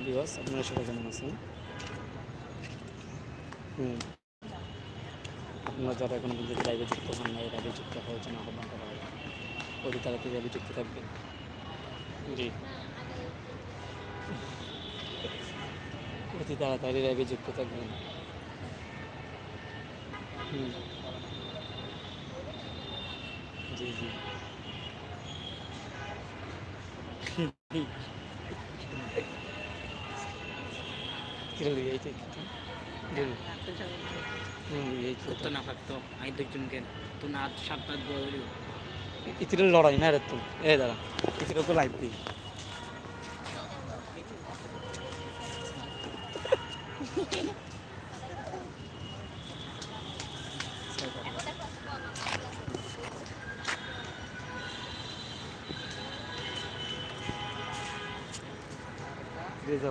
দিবস আপনারা সবাই কেমন আছেন? আপনারা যারা এখনও পর্যন্ত লাইভে যুক্ত হন না এই লাইভে যুক্ত হওয়ার জন্য আহ্বান করা হয়, অতি তাড়াতাড়ি লাইভে যুক্ত থাকবেন। জি। অতি তাড়াতাড়ি লাইভে যুক্ত থাকবেন। জি জি। এই তো না থাকতো আমি দেখজনকে তো না সাত লড়াই না রে তো। এ দাঁড়া ইতির তো লাইভ দিই। Reza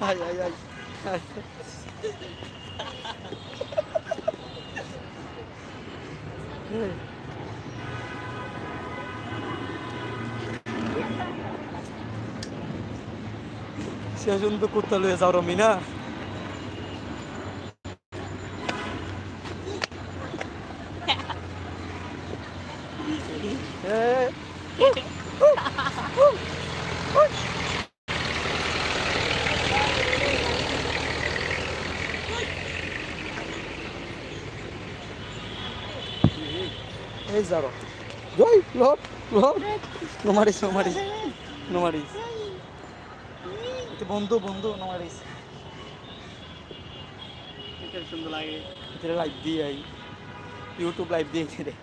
Ai, ai, ai. ai. Si ajung tu kutel ya. এই যারো। জয় লট লট নোমারিস নোমারিস নোমারিস এটা বন্ধু বন্ধু নোমারিস এটা সুন্দর লাগে। এটা লাইভ দিয়ে আই। ইউটিউব লাইভ দিয়ে রে।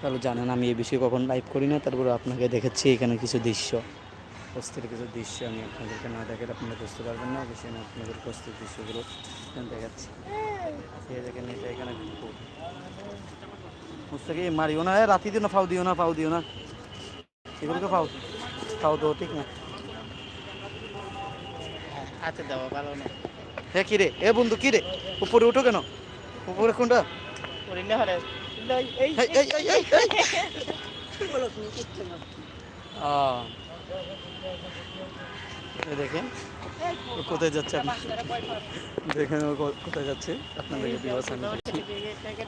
তাহলে জানেন আমি এই বিষয়ে কখন লাইভ করি না, তারপরে আপনাকে দেখাচ্ছি এখানে কিছু দৃশ্য। অস্থির কিছু দৃশ্য আমি আপনাদেরকে না দেখে আপনারা বুঝতে পারবেন না, অবশ্যই আমি আপনাদের অস্থির দৃশ্যগুলো দেখাচ্ছি। এখানে। মুস্তাকি মারিও না রাতি দিও না ফাউ দিও না ফাউ দিও না। এগুলোকে ফাউ দেবো ঠিক না? হাতে দেওয়া ভালো না। হ্যাঁ কি রে এ বন্ধু কি রে উপরে উঠো কেন? উপরে কোনটা? উড়িনে পারে এই এই এই এই এই এই। দেখেন কোথায় যাচ্ছে আপনি? দেখেন ও কোথায় যাচ্ছে আপনাদেরকে বিবাস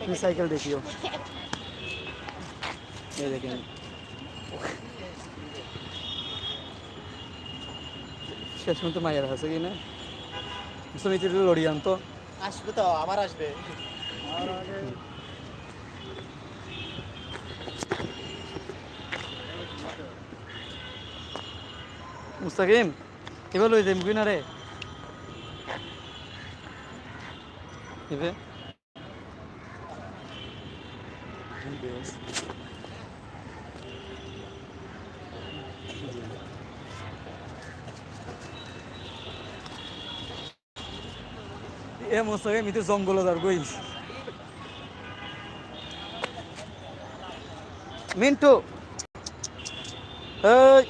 আমি সাইকেল দেখিও। এই দেখেন শেষ পর্যন্ত মায়ের আছে কি না সমিতি লড়ি আনতো আসবে তো আবার আসবে। মুস্তাকিম এবার লই যাইম কি না রে? এবে এ মুস্তাকিম ইতে জঙ্গল দার গই মিন্টু। এই।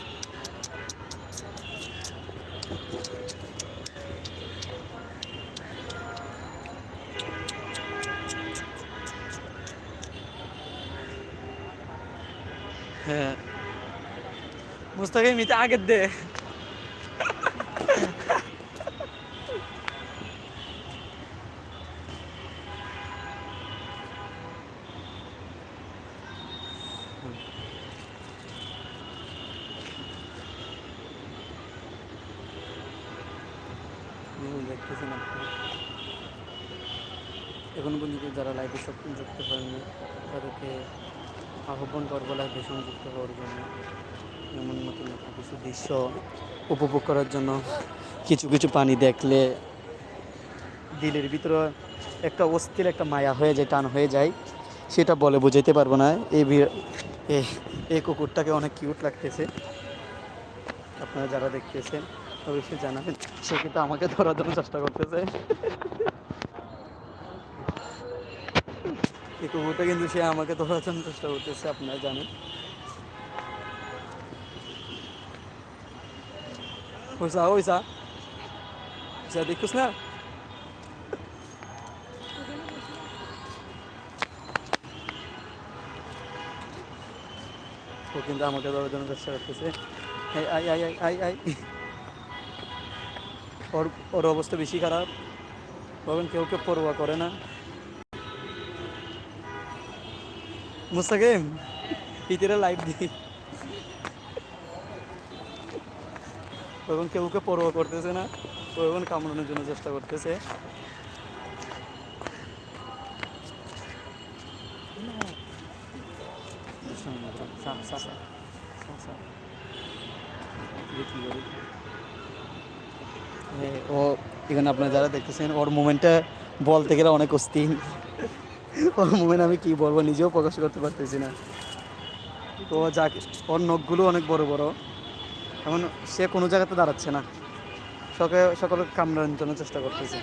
হ্যাঁ। মুস্তাকিম এটা আগের দে। এখন পর্যন্ত যারা লাইভে যুক্ত হয়নি তাদেরকে আহ্বান করব লাইভে সংযুক্ত হওয়ার জন্য। এমন নতুন কিছু দৃশ্য উপভোগ করার জন্য। কিছু কিছু পানি দেখলে দিলের ভিতরে একটা অস্থির একটা মায়া হয়ে যায়, টান হয়ে যায়। সেটা বলে বোঝাইতে পারব না। এই এই কুকুরটাকে অনেক কিউট লাগতেছে। আপনারা যারা দেখতেছেন, অবশ্যই জানাবেন। সে কিন্তু আমাকে ধরার জন্য চেষ্টা করতেছে। এই কুকুরটা কিন্তু সে আমাকে ধরার চেষ্টা করতেছে, আপনারা জানেন। ওইসা ওইসা। ওইসা, দেখুস না? ও কিন্তু আমাকে ধরার জন্য চেষ্টা করতেছে। আই আই আই আই আই। ওর ওর অবস্থা বেশি খারাপ। তখন কেউ কেউ পরোয়া করে না। মুস্তাকিম ইতিরা লাইভ দিই তখন কেউ কেউ পরোয়া করতেছে না তখন কামড়ানোর জন্য চেষ্টা করতেছে। এ, ও এখানে আপনারা যারা দেখতেছেন ওর মুভমেন্টটা বলতে গেলে অনেক অস্থির। ওর মুভমেন্ট আমি কি বলব, নিজেও প্রকাশ করতে পারতেছি না। তো যাক, ওর নখগুলো অনেক বড় বড়। এমন সে কোনো জায়গাতে দাঁড়াচ্ছে না। সকে সকলে কামড়ানোর জন্য চেষ্টা করতেছে।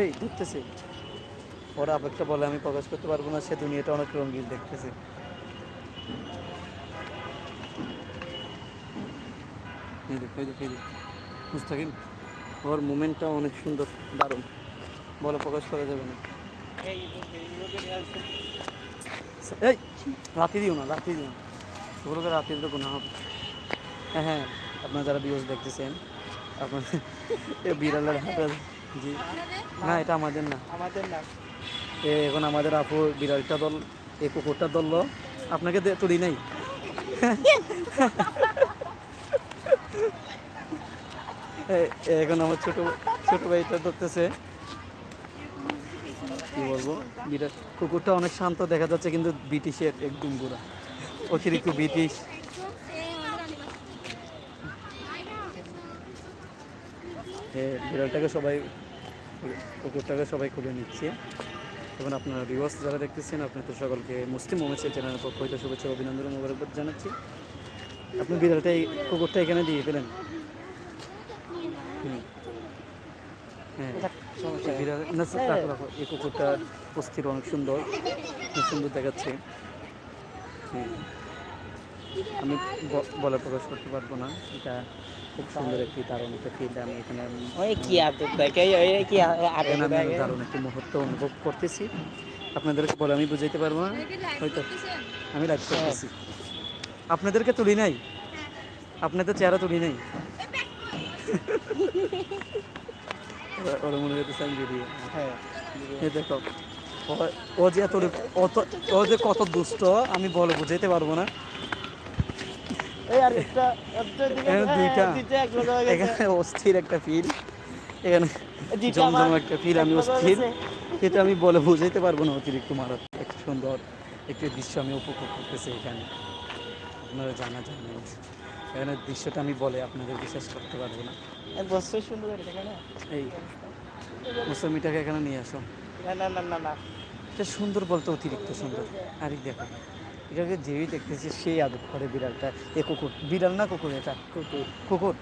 এই দেখতেছে ওর আবেগটা বলে আমি প্রকাশ করতে পারব না, সে দুনিয়াটা অনেক রঙিন দেখতেছে। মুস্তাকিম ওর মুমেন্টটা অনেক সুন্দর, দারুণ। বলে, প্রকাশ করা যাবে না। এই, রাতে দিও না, রাতে দিও না। ওগুলোকে রাতে দিলে গুণা হবে। হ্যাঁ হ্যাঁ আপনারা যারা ভিউজ দেখতেছেন আপনার বিড়ালের হাতে জি। না, এটা আমাদের না। আমাদের না। এখন আমাদের আপু বিড়ালটা দল এই কুকুরটা ধরলো। আপনাকে তুলি নাই? এখন আমার ছোট ছোট ভাইটা ধরতেছে। কি বলব? বিড়াল, কুকুরটা অনেক শান্ত দেখা যাচ্ছে, কিন্তু ব্রিটিশের একদম বুড়া অতিরিক্ত ব্রিটিশ। বিড়ালটাকে সবাই কুকুরটাকে সবাই খুলে নিচ্ছে। এবং আপনারা ভিউয়ার্স যারা দেখতেছেন আপনার তো সকলকে মুসলিম মোমেন্টসের চ্যানেলের পক্ষ হইতে শুভেচ্ছা অভিনন্দন মোবারকবাদ জানাচ্ছি। আপনি বিড়ালটা এই কুকুরটা এখানে দিয়ে ফেলেন। হ্যাঁ। এই বিড়াল না রাখো রাখো। এই কুকুরটা অস্থির অনেক সুন্দর সুন্দর দেখাচ্ছে। হ্যাঁ আমি বলে প্রকাশ করতে পারব না। এটা খুব সুন্দর একটি দারুণ একটা ফিল্ড আমি এখানে ওই কি দেখে ওই কি আমি দারুণ একটি মুহূর্ত অনুভব করতেছি। আপনাদেরকে বলে আমি বুঝাইতে পারব না। হয়তো আমি লাইভ করতেছি। আপনাদেরকে তুলি নাই? আপনাদের চেহারা তুলি নাই? ওরা- ওরা মনে হইতেছে আমি ভিডিও হ্যাঁ। এই দেখো ও- ও যে এত অত ও যে কত দুষ্ট আমি বলে বুঝাইতে পারব না এই আর একটা একটা দিকে এখানে হয়ে এখানে অস্থির একটা ফিল এখানে জমজম একটা ফিল আমি অস্থির। এটা আমি বলে বুঝাইতে পারব না অতিরিক্ত মারাত্মক একটা সুন্দর একটি দৃশ্য আমি উপভোগ করতেছি এখানে। আপনারা জানা জানেন এখানে দৃশ্যটা আমি বলে আপনাদের বিশ্বাস করতে পারব না। বছর সুন্দর এই মুসলমিটাকে এখানে নিয়ে আসো। না না না না না। এটা সুন্দর বলতে অতিরিক্ত সুন্দর। আরেক দেখো। এটাকে যেই দেখতেছি সেই আদর করে বিড়ালটা এ কুকুর। বিড়াল না কুকুর এটা? কুকুর। কুকুর।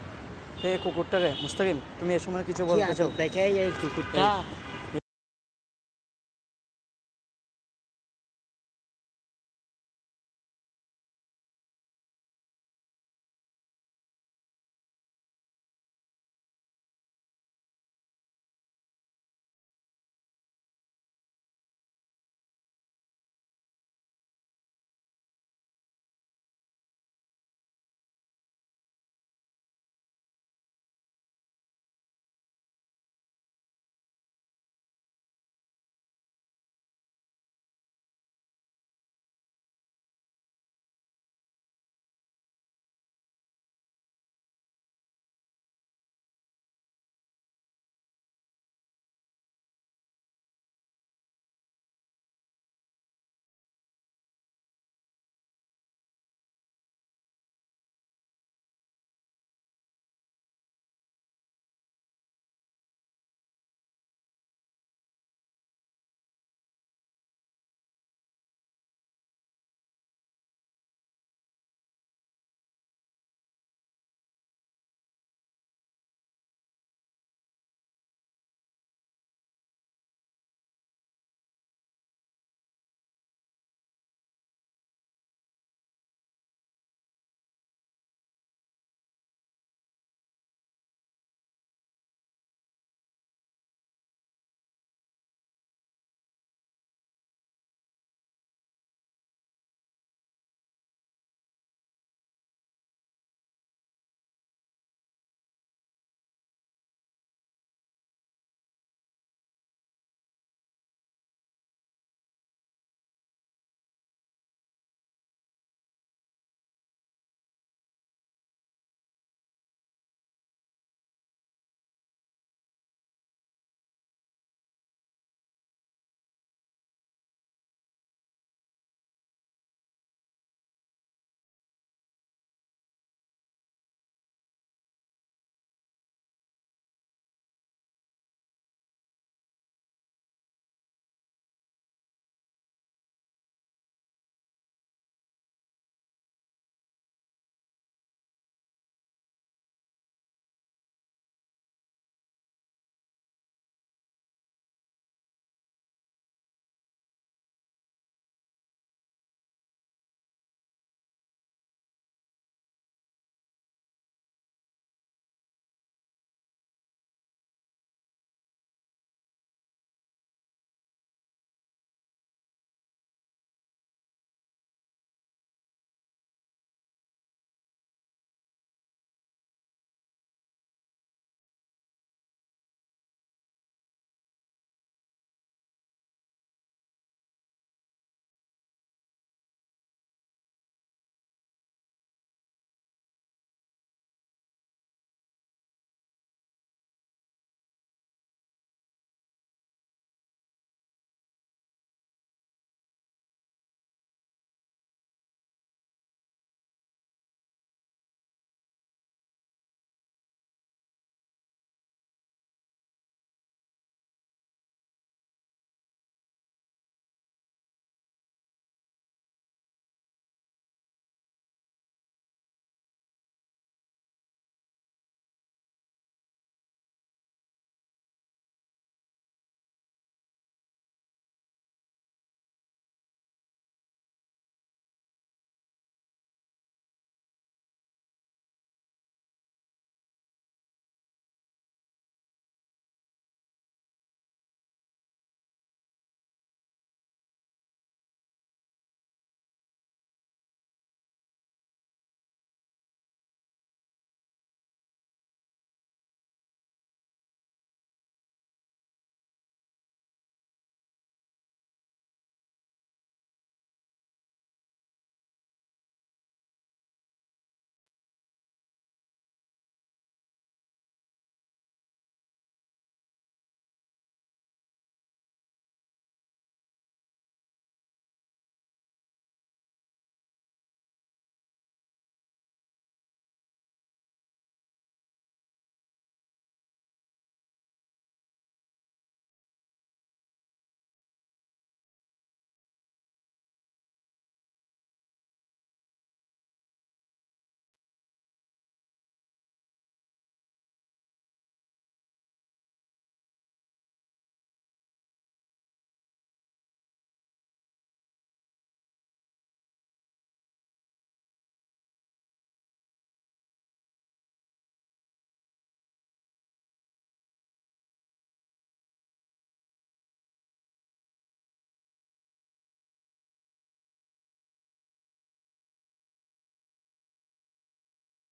এই কুকুরটাকে মুস্তাকিম তুমি এ সময় কিছু বলতে চাও? দেখে এই কুকুরটা?